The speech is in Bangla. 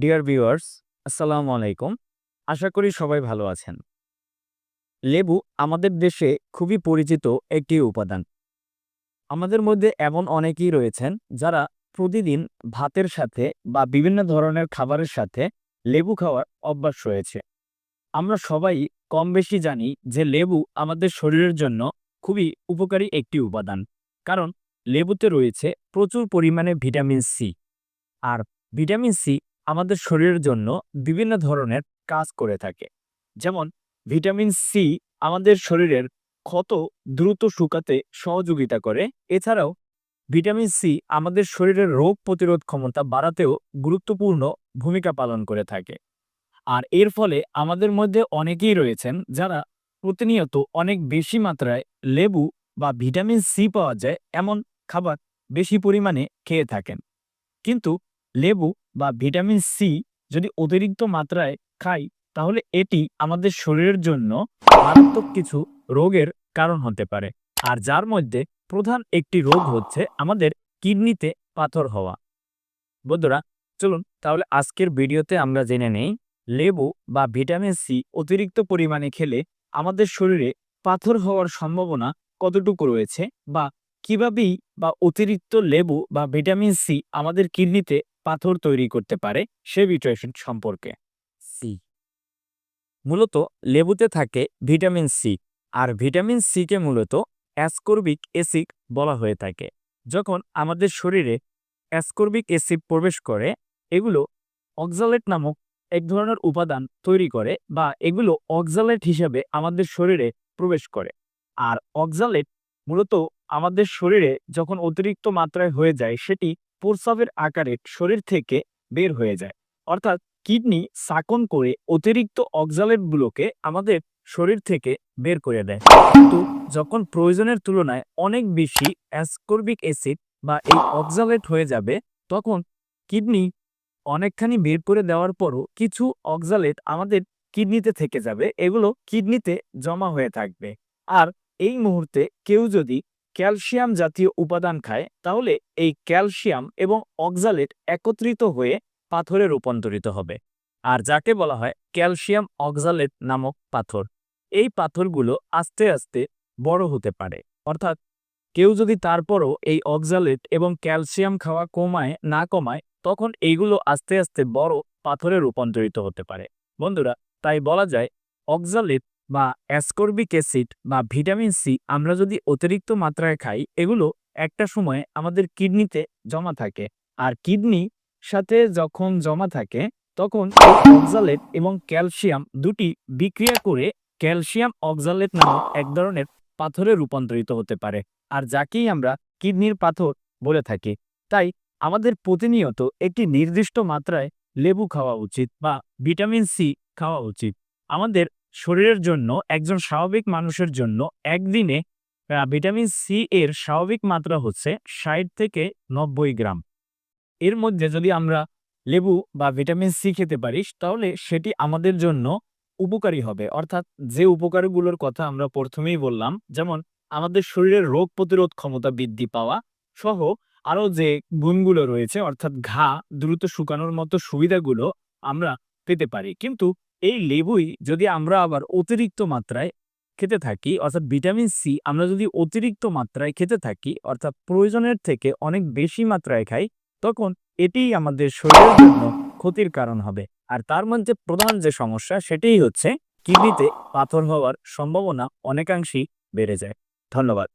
ডিয়ার ভিউয়ার্স আসসালামু আলাইকুম। আশা করি সবাই ভালো আছেন। লেবু আমাদের দেশে খুবই পরিচিত একটি উপাদান। আমাদের মধ্যে এমন অনেকেই রয়েছেন যারা প্রতিদিন ভাতের সাথে বা বিভিন্ন ধরনের খাবারের সাথে লেবু খাওয়ার অভ্যাস রয়েছে। আমরা সবাই কম বেশি জানি যে লেবু আমাদের শরীরের জন্য খুবই উপকারী একটি উপাদান। কারণ লেবুতে রয়েছে প্রচুর পরিমাণে ভিটামিন সি। আর ভিটামিন সি আমাদের শরীরের জন্য বিভিন্ন ধরনের কাজ করে থাকে। যেমন, ভিটামিন সি আমাদের শরীরের ক্ষত দ্রুত শুকাতে সহযোগিতা করে। এছাড়াও, ভিটামিন সি আমাদের শরীরের রোগ প্রতিরোধ ক্ষমতা বাড়াতেও গুরুত্বপূর্ণ ভূমিকা পালন করে থাকে। আর এর ফলে আমাদের মধ্যে অনেকেই রয়েছেন যারা প্রতিনিয়ত অনেক বেশি মাত্রায় লেবু বা ভিটামিন সি পাওয়া যায়, এমন খাবার বেশি পরিমাণে খেয়ে থাকেন। কিন্তু লেবু বা ভিটামিন সি যদি অতিরিক্ত মাত্রায় খাই, তাহলে এটি আমাদের শরীরের জন্য মারাত্মক কিছু রোগের কারণ হতে পারে। আর যার মধ্যে প্রধান একটি রোগ হচ্ছে আমাদের কিডনিতে পাথর হওয়া। বন্ধুরা, চলুন তাহলে আজকের ভিডিওতে আমরা জেনে নেই, লেবু বা ভিটামিন সি অতিরিক্ত পরিমাণে খেলে আমাদের শরীরে পাথর হওয়ার সম্ভাবনা কতটুকু রয়েছে বা কিভাবেই বা অতিরিক্ত লেবু বা ভিটামিন সি আমাদের কিডনিতে পাথর তৈরি করতে পারে সে বিষয় সম্পর্কে? সি। মূলত লেবুতে থাকে ভিটামিন সি আর ভিটামিন সিকে মূলত অ্যাসকর্বিক অ্যাসিড বলা হয়ে থাকে। যখন আমাদের শরীরে অ্যাসকর্বিক অ্যাসিড প্রবেশ করে, এগুলো অক্সালেট নামক এক ধরনের উপাদান তৈরি করে বা এগুলো অক্সালেট হিসেবে আমাদের শরীরে প্রবেশ করে। আর অক্সালেট মূলত আমাদের শরীরে যখন অতিরিক্ত মাত্রায় হয়ে যায়, সেটি প্রস্রাবের আকারে শরীর থেকে বের হয়ে যায়। অর্থাৎ কিডনি সাকন করে অতিরিক্ত অক্সালেটগুলোকে আমাদের শরীর থেকে বের করে দেয়। কিন্তু যখন প্রয়োজনের তুলনায় অনেক বেশি অ্যাসকর্বিক অ্যাসিড বা এই অক্সালেট হয়ে যাবে, তখন কিডনি অনেকখানি বের করে দেওয়ার পরও কিছু অক্সালেট আমাদের কিডনিতে থেকে যাবে। এগুলো কিডনিতে জমা হয়ে থাকবে। আর এই মুহূর্তে কেউ যদি ক্যালসিয়াম জাতীয় উপাদান খায়, তাহলে এই ক্যালসিয়াম এবং অক্সালেট একত্রিত হয়ে পাথরে রূপান্তরিত হবে। আর যাকে বলা হয় ক্যালসিয়াম অক্সালেট নামক পাথর। এই পাথরগুলো আস্তে আস্তে বড় হতে পারে। অর্থাৎ কেউ যদি তারপরও এই অক্সালেট এবং ক্যালসিয়াম খাওয়া কমায়, না কমায়, তখন এইগুলো আস্তে আস্তে বড় পাথরে রূপান্তরিত হতে পারে। বন্ধুরা, তাই বলা যায় অক্সালেট বা অ্যাসকর্বিক অ্যাসিড বা ভিটামিন সি আমরা যদি অতিরিক্ত মাত্রায় খাই, এগুলো একটা সময়ে আমাদের কিডনিতে জমা থাকে। আর কিডনি সাথে যখন জমা থাকে, তখন অক্সালেট এবং ক্যালসিয়াম দুটি বিক্রিয়া করে ক্যালসিয়াম অক্সালেট নামক এক ধরনের পাথরে রূপান্তরিত হতে পারে। আর যাকেই আমরা কিডনির পাথর বলে থাকি। তাই আমাদের প্রতিনিয়ত একটি নির্দিষ্ট মাত্রায় লেবু খাওয়া উচিত বা ভিটামিন সি খাওয়া উচিত। আমাদের শরীরের জন্য, একজন স্বাভাবিক মানুষের জন্য একদিনে ভিটামিন সি এর স্বাভাবিক মাত্রা হচ্ছে ষাট থেকে নব্বই গ্রাম। এর মধ্যে যদি আমরা লেবু বা ভিটামিন সি খেতে পারি, তাহলে সেটি আমাদের জন্য উপকারী হবে। অর্থাৎ যে উপকারগুলোর কথা আমরা প্রথমেই বললাম, যেমন আমাদের শরীরের রোগ প্রতিরোধ ক্ষমতা বৃদ্ধি পাওয়া সহ আরও যে গুণগুলো রয়েছে, অর্থাৎ ঘা দ্রুত শুকানোর মতো সুবিধাগুলো আমরা পেতে পারি। কিন্তু এই লেবুই যদি আমরা আবার অতিরিক্ত মাত্রায় খেতে থাকি, অর্থাৎ ভিটামিন সি আমরা যদি অতিরিক্ত মাত্রায় খেতে থাকি, অর্থাৎ প্রয়োজনের থেকে অনেক বেশি মাত্রায় খাই, তখন এটিই আমাদের শরীরের জন্য ক্ষতির কারণ হবে। আর তার মধ্যে প্রধান যে সমস্যা, সেটাই হচ্ছে কিডনিতে পাথর হওয়ার সম্ভাবনা অনেকাংশেই বেড়ে যায়। ধন্যবাদ।